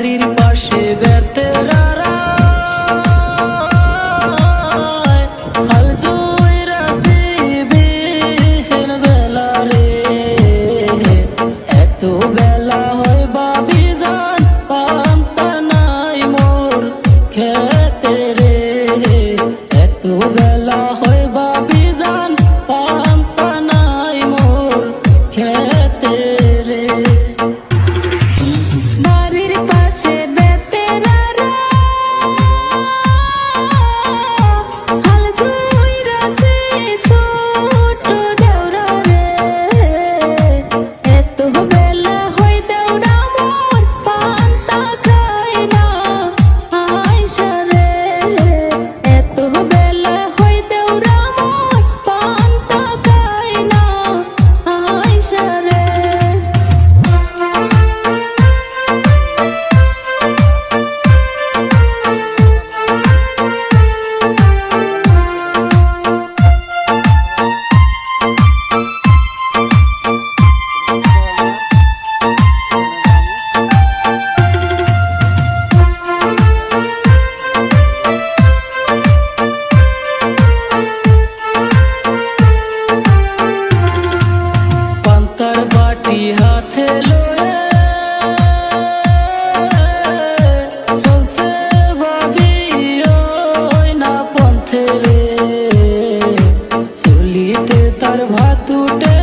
বাড়ির পাশে বেতেরারা বেলা হয় বাবি যান পান্তা নাই মোর খেয়ে বাতি হাতে লয়ে চলছে ভাবি ওই না পন্থে রে। চলিতে তার ভাত উঠে